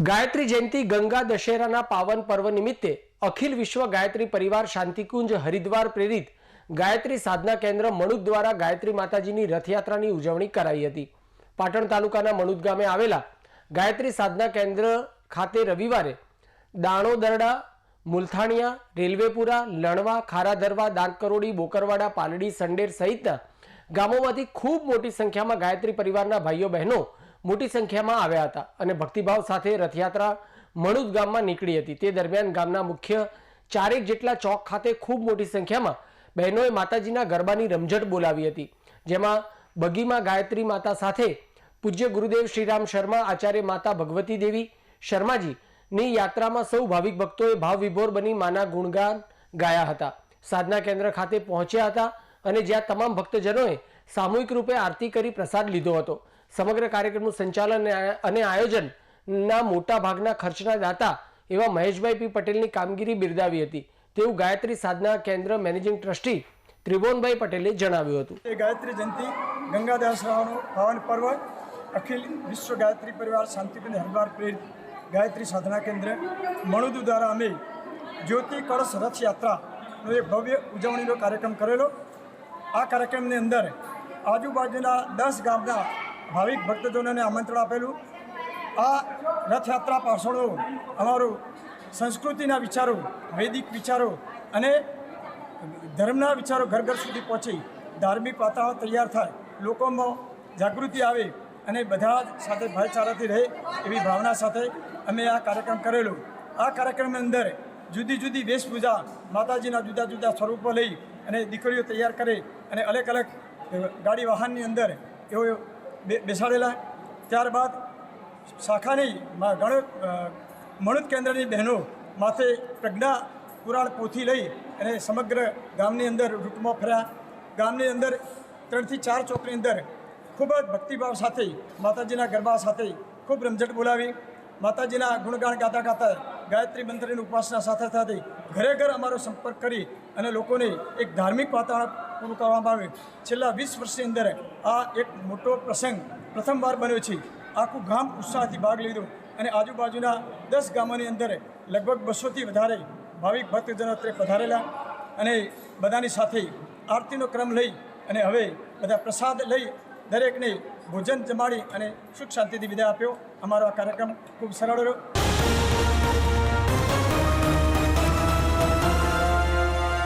ગાયત્રી જયંતિ ગંગા દશેરાના પાવન પર્વ નિમિત્તે અખિલ વિશ્વ ગાયત્રી પરિવાર શાંતિકુંજ હરિદ્વાર પ્રેરિત ગાયત્રી સાધના કેન્દ્ર મણુદ દ્વારા ગાયત્રી માતાજીની રથયાત્રાની ઉજવણી કરાઈ હતી. પાટણ તાલુકાના મણુદ ગામે આવેલા ગાયત્રી સાધના કેન્દ્ર ખાતે રવિવારે દાણોદરડા, મુલથાણિયા, રેલવેપુરા, લણવા, ખારાધરવા, દાંતકરોડી, બોકરવાડા, પાલડી, સંડેર સહિતના ગામોમાંથી ખૂબ મોટી સંખ્યામાં ગાયત્રી પરિવારના ભાઈઓ બહેનો મોટી સંખ્યામાં આવ્યા હતા અને ભક્તિભાવ સાથે રથયાત્રા મણુદ ગામમાં નીકળી હતી. તે દરમિયાન ગામના મુખ્ય ચારેક જેટલા ચોક ખાતે ખૂબ મોટી સંખ્યામાં બહેનોએ માતાજીના ગરબાની રમઝટ બોલાવી હતી, જેમાં બગીમાં ગાયત્રી માતા સાથે પૂજ્ય ગુરુદેવ શ્રીરામ શર્મા, આચાર્ય માતા ભગવતી દેવી શર્માજીની યાત્રામાં સૌ ભાવિક ભક્તોએ ભાવવિભોર બની માના ગુણગાન ગાયા હતા. સાધના કેન્દ્ર ખાતે પહોંચ્યા હતા અને જ્યાં તમામ ભક્તજનોએ સામૂહિક રૂપે આરતી કરી પ્રસાદ લીધો હતો. સમગ્ર કાર્યક્રમનું સંચાલન અને આયોજનના મોટા ભાગના ખર્ચના દાતા એવા મહેશભાઈ પી પટેલની કામગીરી બિરદાવી હતી. તેવું ગાયત્રી સાધના કેન્દ્ર મેનેજિંગ ટ્રસ્ટી ત્રિભુવનભાઈ પટેલે જણાવ્યું હતું. એ ગાયત્રી જયંતિ ગંગાદાસરાવનો પાવન પર્વ, અખિલ વિશ્વ ગાયત્રી પરિવાર શાંતિપુંજ હરિદ્વાર પ્રેરિત ગાયત્રી સાધના કેન્દ્ર, મણુદુ દ્વારા અમે જ્યોતિ કળશ રથયાત્રાનો એક ભવ્ય ઉજવણીનો કાર્યક્રમ કરેલો. આ કાર્યક્રમની અંદર આજુબાજુના દસ ગામના ભાવિક ભક્તજનોને આમંત્રણ આપેલું. આ રથયાત્રા પાછળો અમારું સંસ્કૃતિના વિચારો, વૈદિક વિચારો અને ધર્મના વિચારો ઘર ઘર સુધી પહોંચી ધાર્મિક વાતાવરણ તૈયાર થાય, લોકોમાં જાગૃતિ આવે અને બધા સાથે ભાઈચારાથી રહે એવી ભાવના સાથે અમે આ કાર્યક્રમ કરેલો. આ કાર્યક્રમની અંદર જુદી જુદી વેશભૂષા માતાજીના જુદા જુદા સ્વરૂપો લઈ અને દીકરીઓ તૈયાર કરે અને અલગ અલગ ગાડી વાહનની અંદર એઓ બેસાડેલા. ત્યારબાદ શાખાની ગણ મણુદ કેન્દ્રની બહેનો માથે પ્રજ્ઞા પુરાણ પોથી લઈ અને સમગ્ર ગામની અંદર રૂટમાં ફર્યા. ગામની અંદર ત્રણથી ચાર ચોકની અંદર ખૂબ જ ભક્તિભાવ સાથે માતાજીના ગરબા સાથે ખૂબ રમઝટ બોલાવી. માતાજીના ગુણગાન ગાતા ગાતા ગાયત્રી મંત્રની ઉપાસના સાથે સાથે ઘરે ઘર અમારો સંપર્ક કરી અને લોકોને એક ધાર્મિક વાતાવરણ પૂરું કરવામાં આવે છેલ્લા વીસ વર્ષની અંદર આ એક મોટો પ્રસંગ પ્રથમવાર બન્યો છે. આખું ગામ ઉત્સાહથી ભાગ લીધો અને આજુબાજુના દસ ગામોની અંદર લગભગ બસોથી વધારે ભાવિક ભક્તજનો અત્રે પધારેલા અને બધાની સાથે આરતીનો ક્રમ લઈ અને હવે બધા પ્રસાદ લઈ દરેકને ભોજન જમાડી અને સુખ શાંતિથી વિદાય આપ્યો. અમારો આ કાર્યક્રમ ખૂબ સરળ રહ્યો.